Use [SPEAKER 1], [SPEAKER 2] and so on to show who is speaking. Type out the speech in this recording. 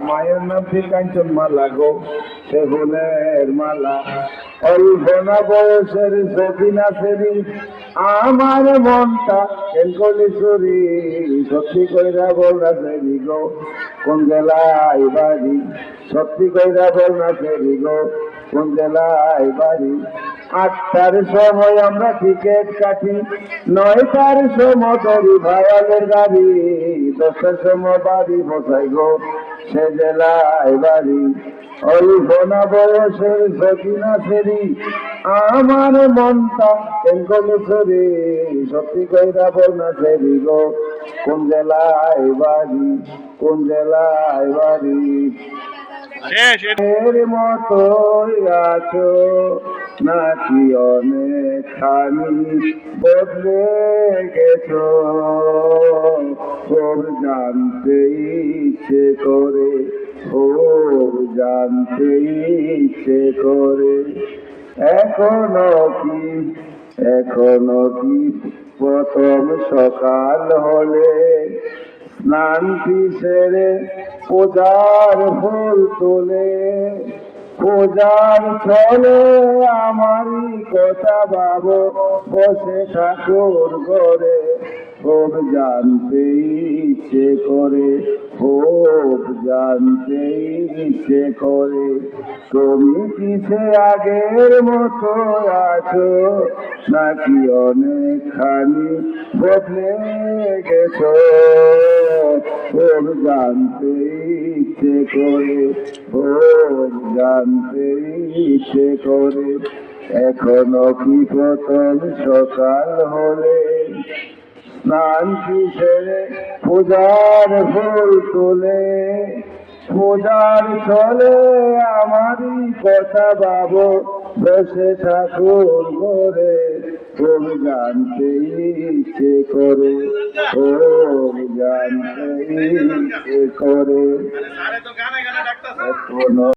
[SPEAKER 1] মায়ের নাম ঠিক কাঞ্চন মালা গো। সে ফুলের মালা। অল্প না বয়সের সখিনা সেরি আমার মনটা এলকলি চুরি সত্যি কইরা বল না সেরি গো, কোন জেলায় বাড়ি? সত্যি কইরা বল না সেরি গো, কোন জেলায় বাড়ি? আটটার সময় আমরা টিকিট কাটি নয়টার সময় ধরি ভাইয়ালের গাড়ি দশটার সময় বাড়ি বসাই গো সে জেলায় বাড়ি। অল্প না বয়সের সকিনা সেরি আমার মনটা এঙ্গলে সরি সত্যি কইরা বল না সেরি গো কোন জেলায় বাড়ি কোন জেলায় বাড়ি। মতোই আছো। নাকি অনেকখানি বদলে গেছো তোর জানতে ইচ্ছে করে ও জানতে ইচ্ছে করে এখনও কি এখনও কি প্রথম সকাল হলে স্নান সেরে পূজার ফুল তোলে পূজার ছলে আমারই কথা ভাবো, বসে ঠাকুর করে খুব জানতে ইচ্ছে করে খুব জানতে ইচ্ছে করে। তুমি কিসে আগের মতো আছো? নাকি অনেকখানি বদলে গেছো? খুব জানতে ইচ্ছে করে খুব জানতে ইচ্ছে করে। এখনও কি প্রথম সকাল হলে? স্নান সেরে পূজার ফুল তোলে? পূজার চলে আমারই কথা বাবু বসে ঠাকুর করে ওম জানতে ইচ্ছে করে ওম জানতে ইচ্ছে করে।
[SPEAKER 2] আরে